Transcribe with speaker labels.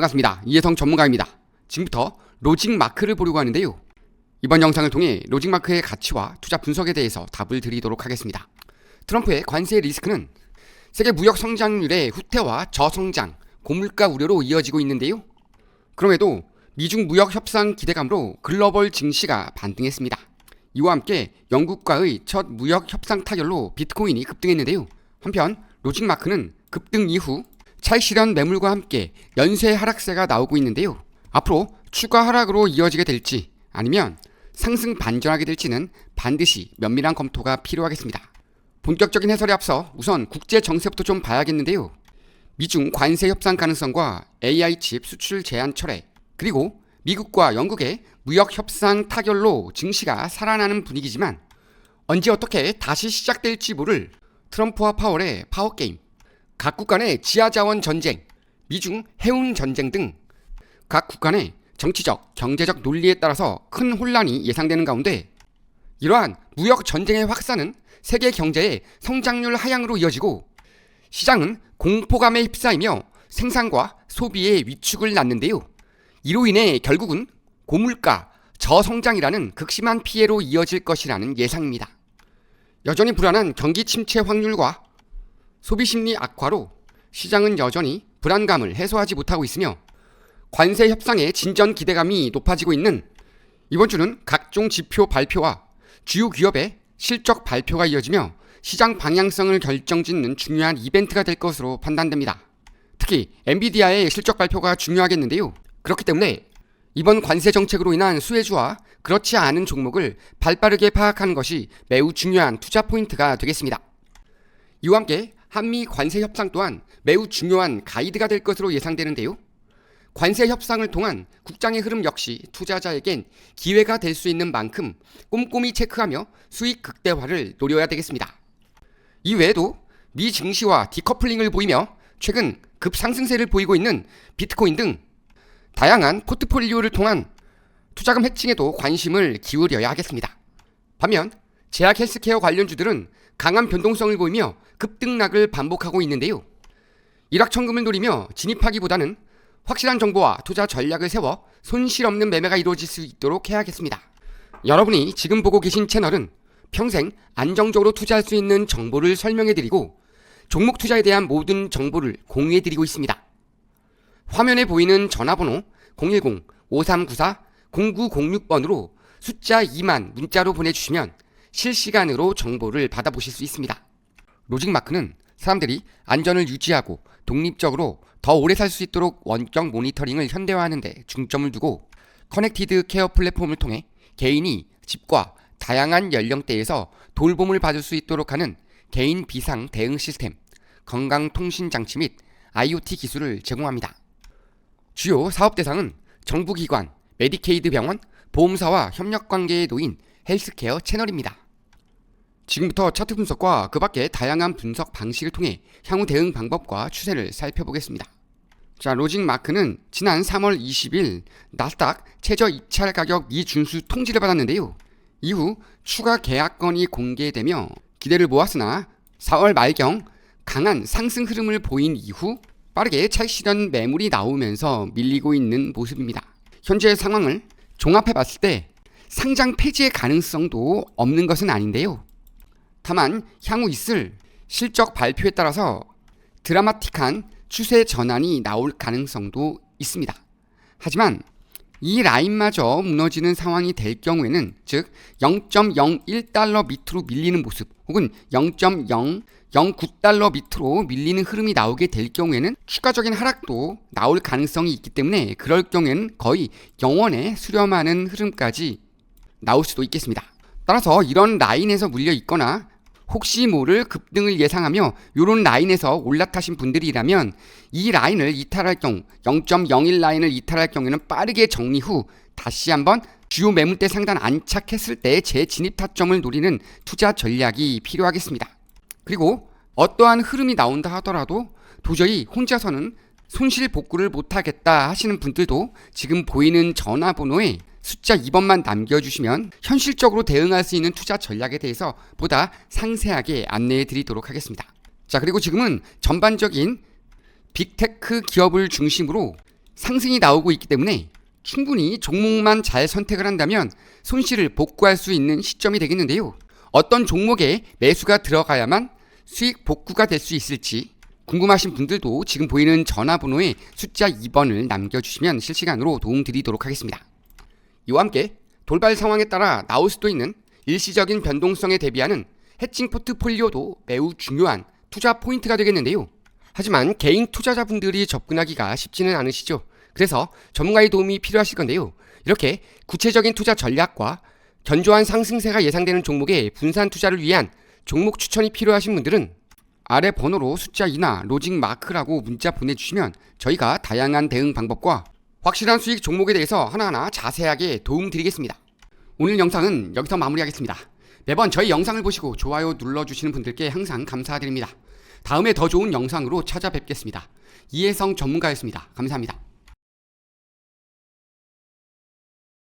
Speaker 1: 반갑습니다. 이혜성 전문가입니다. 지금부터 로직 마크를 보려고 하는데요. 이번 영상을 통해 로직 마크의 가치와 투자 분석에 대해서 답을 드리도록 하겠습니다. 트럼프의 관세 리스크는 세계 무역 성장률의 후퇴와 저성장, 고물가 우려로 이어지고 있는데요. 그럼에도 미중 무역 협상 기대감으로 글로벌 증시가 반등했습니다. 이와 함께 영국과의 첫 무역 협상 타결로 비트코인이 급등했는데요. 한편 로직 마크는 급등 이후 차익 실현 매물과 함께 연쇄 하락세가 나오고 있는데요. 앞으로 추가 하락으로 이어지게 될지 아니면 상승 반전하게 될지는 반드시 면밀한 검토가 필요하겠습니다. 본격적인 해설에 앞서 우선 국제 정세부터 좀 봐야겠는데요. 미중 관세 협상 가능성과 AI 칩 수출 제한 철회, 그리고 미국과 영국의 무역 협상 타결로 증시가 살아나는 분위기지만 언제 어떻게 다시 시작될지 모를 트럼프와 파월의 파워 게임, 각국 간의 지하 자원 전쟁, 미중 해운 전쟁 등 각 국간 의 정치적, 경제적 논리에 따라서 큰 혼란이 예상되는 가운데 이러한 무역 전쟁의 확산은 세계 경제의 성장률 하향으로 이어지고 시장은 공포감에 휩싸이며 생산과 소비의 위축을 낳는데요. 이로 인해 결국은 고물가, 저성장이라는 극심한 피해로 이어질 것이라는 예상입니다. 여전히 불안한 경기 침체 확률과 소비 심리 악화로 시장은 여전히 불안감을 해소하지 못하고 있으며 관세 협상의 진전 기대감이 높아지고 있는 이번 주는 각종 지표 발표와 주요 기업의 실적 발표가 이어지며 시장 방향성을 결정짓는 중요한 이벤트가 될 것으로 판단됩니다. 특히 엔비디아의 실적 발표가 중요하겠는데요. 그렇기 때문에 이번 관세 정책으로 인한 수혜주와 그렇지 않은 종목을 발빠르게 파악하는 것이 매우 중요한 투자 포인트가 되겠습니다. 이와 함께 한미 관세 협상 또한 매우 중요한 가이드가 될 것으로 예상되는데요. 관세 협상을 통한 국장의 흐름 역시 투자자에겐 기회가 될 수 있는 만큼 꼼꼼히 체크하며 수익 극대화를 노려야 되겠습니다. 이 외에도 미 증시와 디커플링을 보이며 최근 급상승세를 보이고 있는 비트코인 등 다양한 포트폴리오를 통한 투자금 해칭에도 관심을 기울여야 하겠습니다. 반면 제약 헬스케어 관련주들은 강한 변동성을 보이며 급등락을 반복하고 있는데요. 일확천금을 노리며 진입하기보다는 확실한 정보와 투자 전략을 세워 손실 없는 매매가 이루어질 수 있도록 해야겠습니다. 여러분이 지금 보고 계신 채널은 평생 안정적으로 투자할 수 있는 정보를 설명해드리고 종목 투자에 대한 모든 정보를 공유해드리고 있습니다. 화면에 보이는 전화번호 010-5394-0906번으로 숫자 2만 문자로 보내주시면 실시간으로 정보를 받아보실 수 있습니다. 로직마크는 사람들이 안전을 유지하고 독립적으로 더 오래 살 수 있도록 원격 모니터링을 현대화하는 데 중점을 두고 커넥티드 케어 플랫폼을 통해 개인이 집과 다양한 연령대에서 돌봄을 받을 수 있도록 하는 개인 비상 대응 시스템, 건강통신 장치 및 IoT 기술을 제공합니다. 주요 사업 대상은 정부기관, 메디케이드 병원, 보험사와 협력 관계에 놓인 헬스케어 채널입니다. 지금부터 차트 분석과 그 밖의 다양한 분석 방식을 통해 향후 대응 방법과 추세를 살펴보겠습니다. 자, 로직 마크는 지난 3월 20일 나스닥 최저 입찰 가격 미준수 통지를 받았는데요. 이후 추가 계약건이 공개되며 기대를 모았으나 4월 말경 강한 상승 흐름을 보인 이후 빠르게 차익 실현 매물이 나오면서 밀리고 있는 모습입니다. 현재 상황을 종합해 봤을 때 상장 폐지의 가능성도 없는 것은 아닌데요. 다만 향후 있을 실적 발표에 따라서 드라마틱한 추세 전환이 나올 가능성도 있습니다. 하지만 이 라인마저 무너지는 상황이 될 경우에는 즉 0.01달러 밑으로 밀리는 모습 혹은 0.009달러 밑으로 밀리는 흐름이 나오게 될 경우에는 추가적인 하락도 나올 가능성이 있기 때문에 그럴 경우에는 거의 영원에 수렴하는 흐름까지 나올 수도 있겠습니다. 따라서 이런 라인에서 물려 있거나 혹시 모를 급등을 예상하며 이런 라인에서 올라타신 분들이라면 이 라인을 이탈할 경우 0.01 라인을 이탈할 경우에는 빠르게 정리 후 다시 한번 주요 매물대 상단 안착했을 때 재진입 타점을 노리는 투자 전략이 필요하겠습니다. 그리고 어떠한 흐름이 나온다 하더라도 도저히 혼자서는 손실 복구를 못하겠다 하시는 분들도 지금 보이는 전화번호에 숫자 2번만 남겨주시면 현실적으로 대응할 수 있는 투자 전략에 대해서 보다 상세하게 안내해 드리도록 하겠습니다. 자, 그리고 지금은 전반적인 빅테크 기업을 중심으로 상승이 나오고 있기 때문에 충분히 종목만 잘 선택을 한다면 손실을 복구할 수 있는 시점이 되겠는데요. 어떤 종목에 매수가 들어가야만 수익 복구가 될 수 있을지 궁금하신 분들도 지금 보이는 전화번호에 숫자 2번을 남겨주시면 실시간으로 도움 드리도록 하겠습니다. 이와 함께 돌발 상황에 따라 나올 수도 있는 일시적인 변동성에 대비하는 해칭 포트폴리오도 매우 중요한 투자 포인트가 되겠는데요. 하지만 개인 투자자분들이 접근하기가 쉽지는 않으시죠. 그래서 전문가의 도움이 필요하실 건데요. 이렇게 구체적인 투자 전략과 견조한 상승세가 예상되는 종목의 분산 투자를 위한 종목 추천이 필요하신 분들은 아래 번호로 숫자 2나 로직 마크라고 문자 보내주시면 저희가 다양한 대응 방법과 확실한 수익 종목에 대해서 하나하나 자세하게 도움 드리겠습니다. 오늘 영상은 여기서 마무리하겠습니다. 매번 저희 영상을 보시고 좋아요 눌러주시는 분들께 항상 감사드립니다. 다음에 더 좋은 영상으로 찾아뵙겠습니다. 이혜성 전문가였습니다. 감사합니다.